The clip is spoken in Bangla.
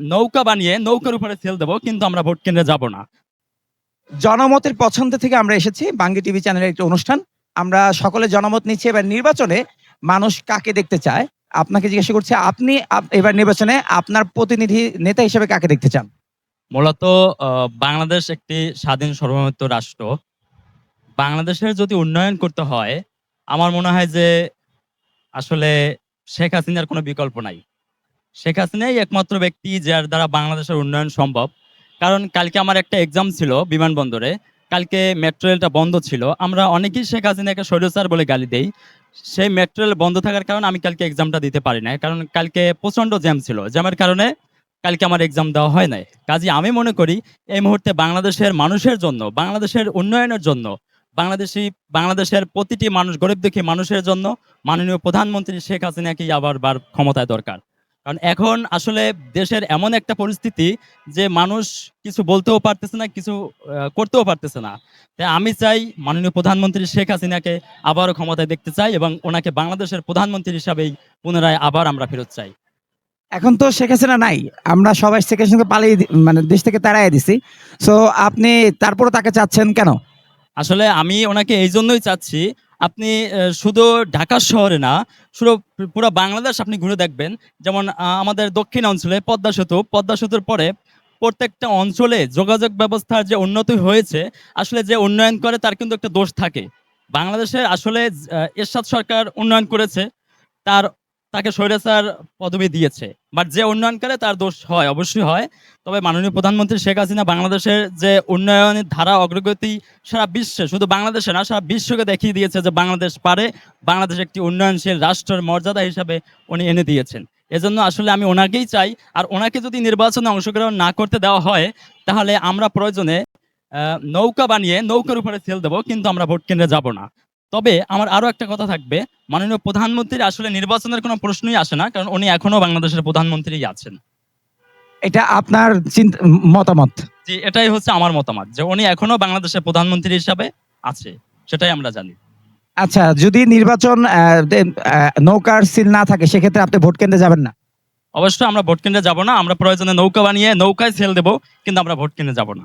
নৌকা বানিয়ে নৌকার উপরে সেল দেবো কিন্তু আমরা ভোট কেন্দ্রে যাব না। জনমতের পছন্দ থেকে আমরা এসেছি বাঙ্গি টিভি চ্যানেলের একটি অনুষ্ঠান। আমরা সকলে জনমত নিচ্ছি এবার নির্বাচনে মানুষ কাকে দেখতে চায়? আপনাকে জিজ্ঞাসা করছি আপনি আপ- এবার নির্বাচনে আপনার প্রতিনিধি নেতা হিসেবে কাকে দেখতে চান? মূলত বাংলাদেশ একটি স্বাধীন সার্বভৌমত্ব রাষ্ট্র। বাংলাদেশের যদি উন্নয়ন করতে হয় আমার মনে হয় যে আসলে শেখ হাসিনার কোনো বিকল্প নাই। শেখ হাসিনাই একমাত্র ব্যক্তি যার দ্বারা বাংলাদেশের উন্নয়ন সম্ভব। কারণ কালকে আমার একটা এক্সাম ছিল বিমানবন্দরে। কালকে মেট্রো রেলটা বন্ধ ছিল। আমরা অনেকেই শেখ হাসিনাকে স্বৈরচার বলে গালি দেই। সেই মেট্রো রেল বন্ধ থাকার কারণে আমি কালকে এক্সামটা দিতে পারি না কারণ কালকে প্রচণ্ড জ্যাম ছিল। জ্যামের কারণে কালকে আমার এক্সাম দেওয়া হয় নাই। কাজে আমি মনে করি, এই মুহূর্তে বাংলাদেশের মানুষের জন্য, বাংলাদেশের উন্নয়নের জন্য, বাংলাদেশি, বাংলাদেশের প্রতিটি মানুষ, গরিব দুঃখী মানুষের জন্য মাননীয় প্রধানমন্ত্রী শেখ হাসিনাকেই আবার বার ক্ষমতায় দরকার। কারণ এখন আসলে দেশের এমন একটা পরিস্থিতি যে মানুষ কিছু বলতেও পারতেছে না, কিছু করতেও পারতেছে না। তাই আমি চাই মাননীয় প্রধানমন্ত্রী শেখ হাসিনাকে আবারও ক্ষমতায় দেখতে চাই এবং ওনাকে বাংলাদেশের প্রধানমন্ত্রী হিসাবেই পুনরায় আবার আমরা ফেরত চাই। এখন তো শেখ হাসিনা নাই। আমরা সবাই শেখ হাসিনাকে পালিয়ে মানে দেশ থেকে তাড়াই দিছি। সো আপনি তারপরে তাকে চাচ্ছেন কেন? আসলে আমি ওনাকে এই জন্যই চাচ্ছি, আপনি শুধু ঢাকা শহরে না শুধু পুরো বাংলাদেশ আপনি ঘুরে দেখবেন। যেমন আমাদের দক্ষিণ অঞ্চলে পদ্মা সেতু, পদ্মা সেতুর পরে প্রত্যেকটা অঞ্চলে যোগাযোগ ব্যবস্থার যে উন্নতি হয়েছে, আসলে যে উন্নয়ন করে তার কিন্তু একটা দোষ থাকে। বাংলাদেশে আসলে এরশাদ সরকার উন্নয়ন করেছে, তার তাকে স্বৈরাচার পদবি দিয়েছে। বাট যে উন্নয়ন করে তার দোষ হয়, অবশ্যই হয়। তবে মাননীয় প্রধানমন্ত্রী শেখ হাসিনা বাংলাদেশের যে উন্নয়নের ধারা, অগ্রগতি সারা বিশ্বে, শুধু বাংলাদেশে না, সারা বিশ্বকে দেখিয়ে দিয়েছে যে বাংলাদেশ পারে। বাংলাদেশ একটি উন্নয়নশীল রাষ্ট্রের মর্যাদা হিসাবে উনি এনে দিয়েছেন। এজন্য আসলে আমি ওনাকেই চাই, আর ওনাকে যদি নির্বাচনে অংশগ্রহণ না করতে দেওয়া হয়, তাহলে আমরা প্রয়োজনে নৌকা বানিয়ে নৌকার উপরে সেল দেবো, কিন্তু আমরা ভোট কেন্দ্রে যাব না। তবে আমার আরও একটা কথা থাকবে। মাননীয় প্রধানমন্ত্রীর আসলে নির্বাচনের কোনো প্রশ্নই আসে না কারণ উনি এখনও বাংলাদেশের প্রধানমন্ত্রী আছেন। এটা আপনার মতামত? জি এটাই হচ্ছে আমার মতামত যে উনি এখনও বাংলাদেশের প্রধানমন্ত্রী হিসাবে আছে সেটাই আমরা জানি। আচ্ছা যদি নির্বাচন নৌকার সিল না থাকে সেক্ষেত্রে আপনি ভোট কেন্দ্রে যাবেন না? অবশ্যই আমরা ভোট কেন্দ্রে যাব না আমরা প্রয়োজনে নৌকা বানিয়ে নৌকায় সেল দেবো কিন্তু আমরা ভোট কেন্দ্রে যাব না।